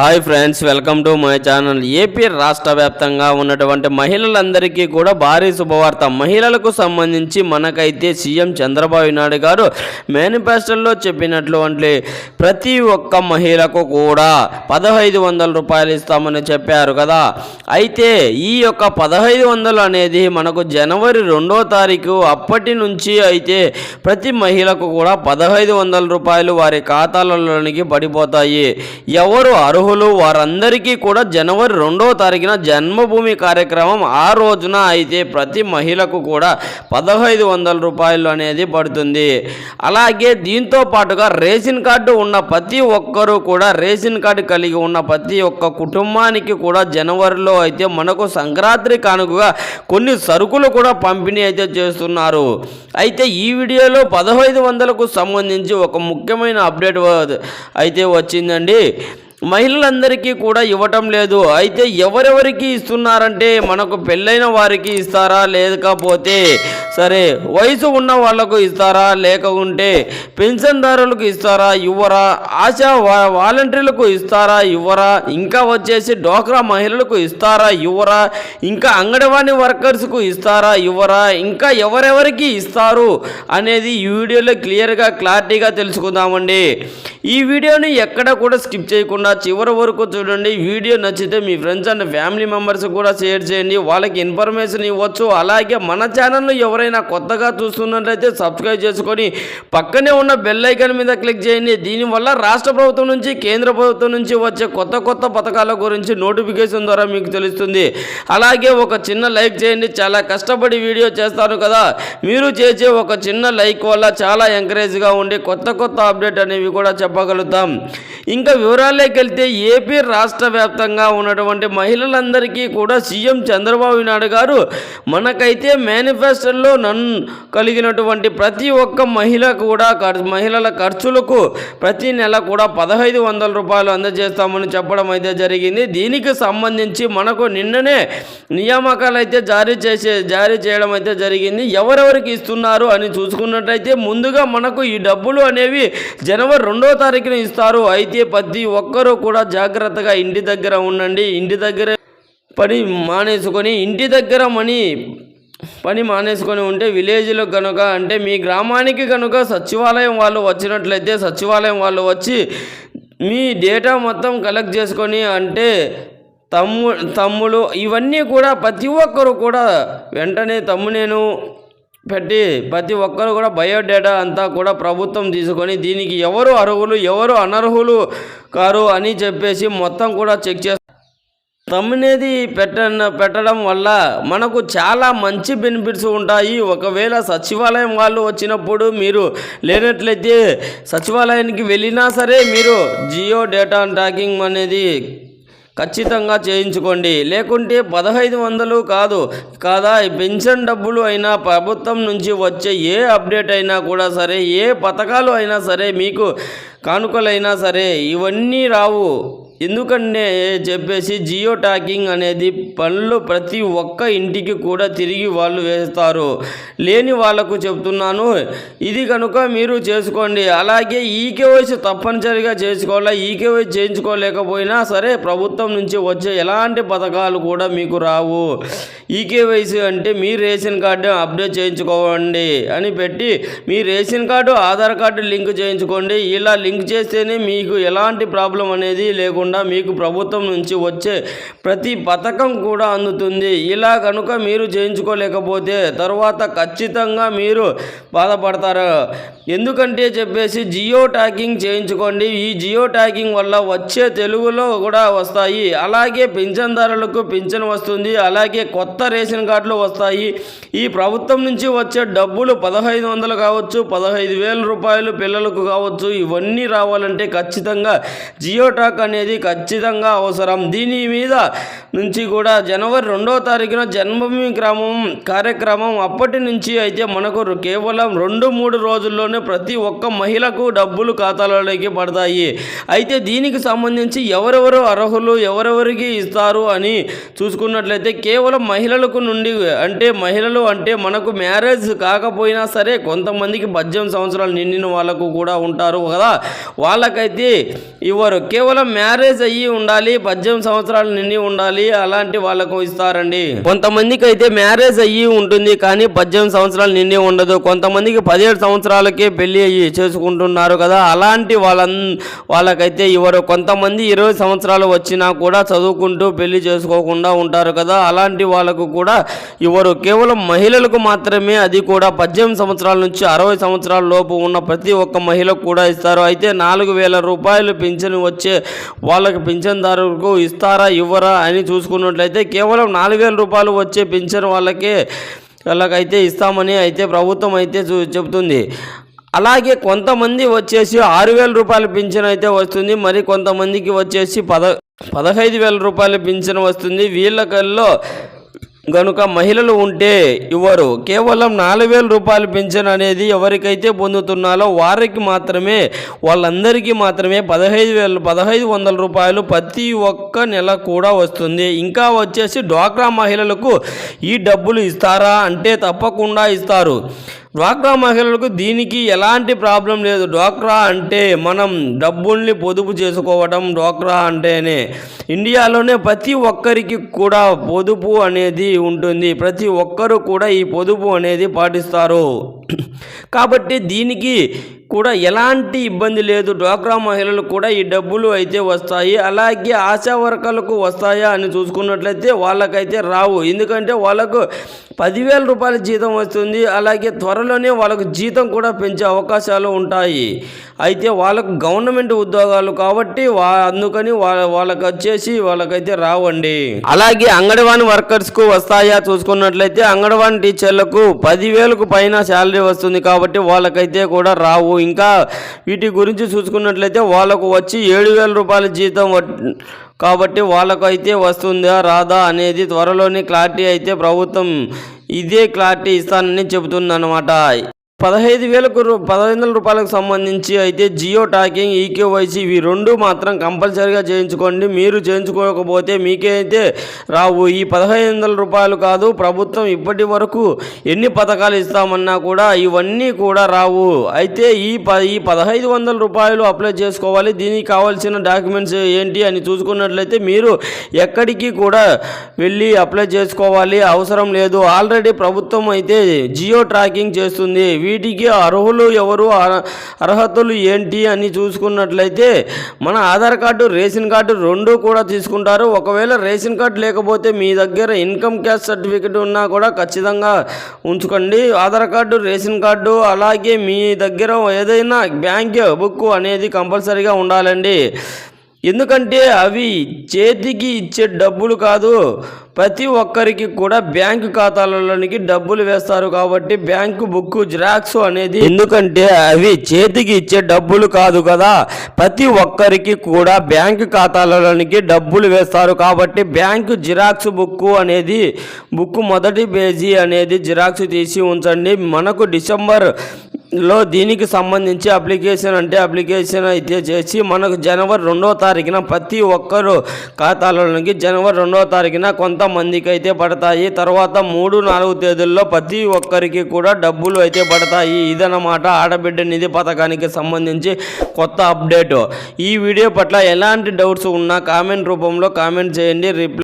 Hi friends welcome to my channel. AP రాష్ట్ర వ్యాప్తంగా ఉన్నటువంటి మహిళలందరికీ కూడా భారీ శుభవార్త. మహిళలకు సంబంధించి మనకైతే సీఎం చంద్రబాబు నాయుడు గారు మేనిఫెస్టోలో చెప్పినట్లు అంటే ప్రతి ఒక్క మహిళకు కూడా పదహైదు వందల రూపాయలు ఇస్తామని చెప్పారు కదా. అయితే ఈ యొక్క పదహైదు వందలు అనేది మనకు జనవరి రెండో తారీఖు అప్పటి నుంచి అయితే ప్రతి మహిళకు కూడా పదహైదు వందల రూపాయలు వారి ఖాతాలలోనికి పడిపోతాయి. ఎవరు అర్హులు వారందరికీ కూడా జనవరి రెండవ తారీఖున జన్మభూమి కార్యక్రమం ఆ రోజున అయితే ప్రతి మహిళకు కూడా పదహైదు వందల రూపాయలు అనేది పడుతుంది. అలాగే దీంతో పాటుగా రేషన్ కార్డు ఉన్న ప్రతి ఒక్కరూ కూడా రేషన్ కార్డు కలిగి ఉన్న ప్రతి ఒక్క కుటుంబానికి కూడా జనవరిలో అయితే మనకు సంక్రాంతి కానుకగా కొన్ని సరుకులు కూడా పంపిణీ అయితే చేస్తున్నారు. అయితే ఈ వీడియోలో పదహైదు వందలకు సంబంధించి ఒక ముఖ్యమైన అప్డేట్ అయితే వచ్చిందండి. మహిళలందరికీ కూడా ఇవ్వటం లేదు. అయితే ఎవరెవరికి ఇస్తున్నారంటే మనకు పెళ్ళైన వారికి ఇస్తారా? లేకపోతే సరే వయసు ఉన్న వాళ్ళకు ఇస్తారా? లేకుంటే పెన్షన్దారులకు ఇస్తారా? ఇవ్వరా? ఆశా వాలంటీర్లకు ఇస్తారా? ఇవ్వరా? ఇంకా వచ్చేసి డోక్రా మహిళలకు ఇస్తారా? ఇవ్వరా? ఇంకా అంగన్వాడీ వర్కర్స్కు ఇస్తారా? ఇవ్వరా? ఇంకా ఎవరెవరికి ఇస్తారు? అనేది ఈ వీడియోలో క్లియర్గా క్లారిటీగా తెలుసుకుందామండి. ఈ వీడియోని ఎక్కడ కూడా స్కిప్ చేయకుండా చివరి వరకు చూడండి. వీడియో నచ్చితే మీ ఫ్రెండ్స్ అండ్ ఫ్యామిలీ మెంబర్స్ కూడా షేర్ చేయండి. వాళ్ళకి ఇన్ఫర్మేషన్ ఇవ్వచ్చు. అలాగే మన ఛానల్లో ఎవరైనా కొత్తగా చూస్తున్నట్లయితే సబ్స్క్రైబ్ చేసుకొని పక్కనే ఉన్న బెల్ ఐకాన్ మీద క్లిక్ చేయండి. దీనివల్ల రాష్ట్ర ప్రభుత్వం నుంచి కేంద్ర ప్రభుత్వం నుంచి వచ్చే కొత్త కొత్త పథకాల గురించి నోటిఫికేషన్ ద్వారా మీకు తెలుస్తుంది. అలాగే ఒక చిన్న లైక్ చేయండి. చాలా కష్టపడి వీడియో చేస్తాను కదా. మీరు చేసే ఒక చిన్న లైక్ వల్ల చాలా ఎంకరేజ్గా ఉండి కొత్త కొత్త అప్డేట్ అనేవి కూడా చెప్పగలుగుతాం. ఇంకా వివరాల్లోకి వెళ్తే ఏపీ రాష్ట్ర వ్యాప్తంగా ఉన్నటువంటి మహిళలందరికీ కూడా సీఎం చంద్రబాబు నాయుడు గారు మనకైతే మేనిఫెస్టోలో నన్ను కలిగినటువంటి ప్రతి ఒక్క మహిళ కూడా మహిళల ఖర్చులకు ప్రతి నెల కూడా పదహైదు వందల రూపాయలు అందజేస్తామని చెప్పడం అయితే జరిగింది. దీనికి సంబంధించి మనకు నిన్ననే నియామకాలు అయితే జారీ చేసే జారీ చేయడం అయితే జరిగింది. ఎవరెవరికి ఇస్తున్నారు అని చూసుకున్నట్టయితే ముందుగా మనకు ఈ డబ్బులు అనేవి జనవరి రెండో తారీఖున ఇస్తారు. అయితే ప్రతి ఒక్కరూ కూడా జాగ్రత్తగా ఇంటి దగ్గర ఉండండి. ఇంటి దగ్గర పని మానేసుకొని ఇంటి దగ్గర మనీ పని మానేసుకొని ఉంటే విలేజ్లో కనుక అంటే మీ గ్రామానికి కనుక సచివాలయం వాళ్ళు వచ్చినట్లయితే సచివాలయం వాళ్ళు వచ్చి మీ డేటా మొత్తం కలెక్ట్ చేసుకొని అంటే తమ్ము తమ్ముడు ఇవన్నీ కూడా ప్రతి ఒక్కరు కూడా వెంటనే తమ్ము నేను పెట్టి ప్రతి ఒక్కరు కూడా బయోడేటా అంతా కూడా ప్రభుత్వం తీసుకొని దీనికి ఎవరు అర్హులు ఎవరు అనర్హులు కారు అని చెప్పేసి మొత్తం కూడా చెక్ చేస్తారు తమ్మునేది పెట్ట పెట్టడం వల్ల మనకు చాలా మంచి బెనిఫిట్స్ ఉంటాయి. ఒకవేళ సచివాలయం వాళ్ళు వచ్చినప్పుడు మీరు లేనట్లయితే సచివాలయానికి వెళ్ళినా సరే మీరు జియో డేటా ట్రాకింగ్ అనేది ఖచ్చితంగా చేయించుకోండి. లేకుంటే పదహైదు వందలు కాదు కాదా? పెన్షన్ డబ్బులు అయినా ప్రభుత్వం నుంచి వచ్చే ఏ అప్డేట్ అయినా కూడా సరే ఏ పథకాలు అయినా సరే మీకు కానుకలైనా సరే ఇవన్నీ రావు. ఎందుకంటే చెప్పేసి జియో ట్యాకింగ్ అనేది పనులు ప్రతి ఒక్క ఇంటికి కూడా తిరిగి వాళ్ళు వేస్తారు. లేని వాళ్ళకు చెప్తున్నాను. ఇది కనుక మీరు చేసుకోండి. అలాగే ఈకేవైసీ తప్పనిసరిగా చేసుకోవాలా? ఈకేవైసీ చేయించుకోలేకపోయినా సరే ప్రభుత్వం నుంచి వచ్చే ఎలాంటి పథకాలు కూడా మీకు రావు. ఈకేవైసీ అంటే మీ రేషన్ కార్డు అప్డేట్ చేయించుకోండి అని పెట్టి మీ ration card Aadhaar card link చేయించుకోండి. ఇలా లింక్ చేస్తేనే మీకు ఎలాంటి ప్రాబ్లం అనేది లేకుండా మీకు ప్రభుత్వం నుంచి వచ్చే ప్రతి పథకం కూడా అందుతుంది. ఇలా కనుక మీరు చేయించుకోలేకపోతే తర్వాత ఖచ్చితంగా మీరు బాధపడతారు. ఎందుకంటే చెప్పేసి జియో ట్యాకింగ్ చేయించుకోండి. ఈ జియో ట్యాకింగ్ వల్ల వచ్చే తెలుగులో కూడా వస్తాయి. అలాగే పింఛన్దారులకు పింఛన్ వస్తుంది. అలాగే కొత్త రేషన్ కార్డులు వస్తాయి. ఈ ప్రభుత్వం నుంచి వచ్చే డబ్బులు పదహైదు వందలు కావచ్చు పదహైదు వేల రూపాయలు పిల్లలకు కావచ్చు ఇవన్నీ రావాలంటే ఖచ్చితంగా జియో టాక్ అనేది ఖచ్చితంగా అవసరం. దీని మీద నుంచి కూడా జనవరి రెండో తారీఖున జన్మభూమి క్రమం కార్యక్రమం అప్పటి నుంచి అయితే మనకు కేవలం రెండు మూడు రోజుల్లోనే ప్రతి ఒక్క మహిళకు డబ్బులు ఖాతాలలోకి పడతాయి. అయితే దీనికి సంబంధించి ఎవరెవరు అర్హులు ఎవరెవరికి ఇస్తారు అని చూసుకున్నట్లయితే కేవలం మహిళలకు నుండి అంటే మహిళలు అంటే మనకు మ్యారేజ్ కాకపోయినా సరే కొంతమందికి పద్దెనిమిది సంవత్సరాలు నిండిన వాళ్ళకు కూడా ఉంటారు కదా. వాళ్ళకైతే ఇవ్వరు. కేవలం మ్యారేజ్ మ్యారేజ్ అయ్యి ఉండాలి పద్దెనిమిది సంవత్సరాలు నిండి ఉండాలి అలాంటి వాళ్ళకు ఇస్తారండి. కొంతమందికి అయితే మ్యారేజ్ అయ్యి ఉంటుంది కానీ పద్దెనిమిది సంవత్సరాలు నిండి ఉండదు. కొంతమందికి పదిహేడు సంవత్సరాలకే పెళ్ళి అయ్యి చేసుకుంటున్నారు కదా అలాంటి వాళ్ళ వాళ్ళకైతే ఇవ్వరు. కొంతమంది ఇరవై సంవత్సరాలు వచ్చినా కూడా చదువుకుంటూ పెళ్ళి చేసుకోకుండా ఉంటారు కదా అలాంటి వాళ్ళకు కూడా ఇవ్వరు. కేవలం మహిళలకు మాత్రమే అది కూడా పద్దెనిమిది సంవత్సరాల నుంచి అరవై సంవత్సరాల లోపు ఉన్న ప్రతి ఒక్క మహిళకు కూడా ఇస్తారు. అయితే నాలుగు వేల రూపాయలు పింఛను వచ్చే వాళ్ళకి పింఛన్దారులకు ఇస్తారా ఇవ్వరా అని చూసుకున్నట్లయితే కేవలం నాలుగు వేల రూపాయలు వచ్చే పింఛన్ వాళ్ళకే వాళ్ళకైతే ఇస్తామని అయితే ప్రభుత్వం అయితే చూ- చెబుతుంది. అలాగే కొంతమంది వచ్చేసి ఆరు వేల రూపాయల పింఛన్ అయితే వస్తుంది మరి కొంతమందికి వచ్చేసి పద పదహైదు వేల రూపాయల పింఛన్ వస్తుంది. వీళ్ళకల్లో గనుక మహిళలు ఉంటే ఇవ్వరు. కేవలం నాలుగు వేల రూపాయలు పెన్షన్ అనేది ఎవరికైతే పొందుతున్నారో వారికి మాత్రమే వాళ్ళందరికీ మాత్రమే పదహైదు వేలు పదహైదు వందల రూపాయలు ప్రతి ఒక్క నెల కూడా వస్తుంది. ఇంకా వచ్చేసి డ్వాక్రా మహిళలకు ఈ డబ్బులు ఇస్తారా? అంటే తప్పకుండా ఇస్తారు. డ్వాక్రా మహిళలకు దీనికి ఎలాంటి ప్రాబ్లం లేదు. డ్వాక్రా అంటే మనం డబ్బుల్ని పొదుపు చేసుకోవడం డ్వాక్రా అంటేనే ఇండియాలోనే ప్రతి ఒక్కరికి కూడా పొదుపు అనేది ఉంటుంది. ప్రతి ఒక్కరు కూడా ఈ పొదుపు అనేది పాటిస్తారు. కాబట్టి దీనికి కూడా ఎలాంటి ఇబ్బంది లేదు. డ్వాక్రా మహిళలు కూడా ఈ డబ్బులు అయితే వస్తాయి. అలాగే ఆశా వర్కర్లకు వస్తాయా అని చూసుకున్నట్లయితే వాళ్ళకైతే రావు. ఎందుకంటే వాళ్ళకు పదివేల రూపాయల జీతం వస్తుంది. అలాగే త్వర త్వరలోనే వాళ్ళకు జీతం కూడా పెంచే అవకాశాలు ఉంటాయి. అయితే వాళ్ళకు గవర్నమెంట్ ఉద్యోగాలు కాబట్టి వా అందుకని వాళ్ళ వాళ్ళకి వచ్చేసి వాళ్ళకైతే రావండి. అలాగే అంగన్వాడీ వర్కర్స్కు వస్తాయా చూసుకున్నట్లయితే అంగన్వాడీ టీచర్లకు పదివేలకు పైన శాలరీ వస్తుంది కాబట్టి వాళ్ళకైతే కూడా రావు. ఇంకా వీటి గురించి చూసుకున్నట్లయితే వాళ్ళకు వచ్చి ఏడు వేల రూపాయల జీతం కాబట్టి వాళ్ళకైతే వస్తుందా రాదా అనేది త్వరలోనే క్లారిటీ అయితే ప్రభుత్వం ఇదే క్లారిటీ ఇస్తానని చెబుతుందన్నమాట. పదహైదు వేలకు రూ- పదహైదు వందల రూపాయలకు సంబంధించి అయితే జియో టాకింగ్ ఈకేవైసీ ఇవి రెండు మాత్రం కంపల్సరీగా చేయించుకోండి. మీరు చేయించుకోకపోతే మీకే అయితే రావు. ఈ పదహైదు వందల రూపాయలు కాదు ప్రభుత్వం ఇప్పటి వరకు ఎన్ని పథకాలు ఇస్తామన్నా కూడా ఇవన్నీ కూడా రావు. అయితే ఈ ప ఈ పదహైదు వందల రూపాయలు అప్లై చేసుకోవాలి. దీనికి కావాల్సిన డాక్యుమెంట్స్ ఏంటి అని చూసుకున్నట్లయితే మీరు ఎక్కడికి కూడా వెళ్ళి అప్లై చేసుకోవాలి అవసరం లేదు. ఆల్రెడీ ప్రభుత్వం అయితే జియో ట్రాకింగ్ చేస్తుంది. వీటికి అర్హులు ఎవరు? అర్హతలు ఏంటి అని చూసుకున్నట్లయితే మన ఆధార్ కార్డు రేషన్ కార్డు రెండు కూడా తీసుకుంటారు. ఒకవేళ రేషన్ కార్డు లేకపోతే మీ దగ్గర ఇన్కమ్ క్యాష్ సర్టిఫికెట్ ఉన్నా కూడా ఖచ్చితంగా ఉంచుకోండి. ఆధార్ కార్డు రేషన్ కార్డు అలాగే మీ దగ్గర ఏదైనా బ్యాంక్ బుక్ అనేది కంపల్సరీగా ఉండాలండి. ఎందుకంటే అవి చేతికి ఇచ్చే డబ్బులు కాదు ప్రతి ఒక్కరికి కూడా బ్యాంకు ఖాతాలలోనికి డబ్బులు వేస్తారు కాబట్టి బ్యాంకు బుక్ జిరాక్స్ అనేది ఎందుకంటే అవి చేతికి ఇచ్చే డబ్బులు కాదు కదా. ప్రతి ఒక్కరికి కూడా బ్యాంకు ఖాతాలలోనికి డబ్బులు వేస్తారు కాబట్టి బ్యాంకు జిరాక్స్ బుక్ అనేది బుక్ మొదటి పేజీ అనేది జిరాక్స్ తీసి ఉంచండి. మనకు డిసెంబర్ లో దీనికి సంబంధించి అప్లికేషన్ అంటే అప్లికేషన్ అయితే చేసి మనకు జనవరి రెండో తారీఖున ప్రతి ఒక్కరు ఖాతాలోకి జనవరి రెండో తారీఖున కొంతమందికి అయితే పడతాయి. తర్వాత మూడు నాలుగు తేదీల్లో ప్రతి ఒక్కరికి కూడా డబ్బులు అయితే పడతాయి. ఇదన్నమాట ఆడబిడ్డ నిధి పథకానికి సంబంధించి కొత్త అప్డేట్. ఈ వీడియో పట్ల ఎలాంటి డౌట్స్ ఉన్నా కామెంట్ రూపంలో కామెంట్ చేయండి. రిప్లై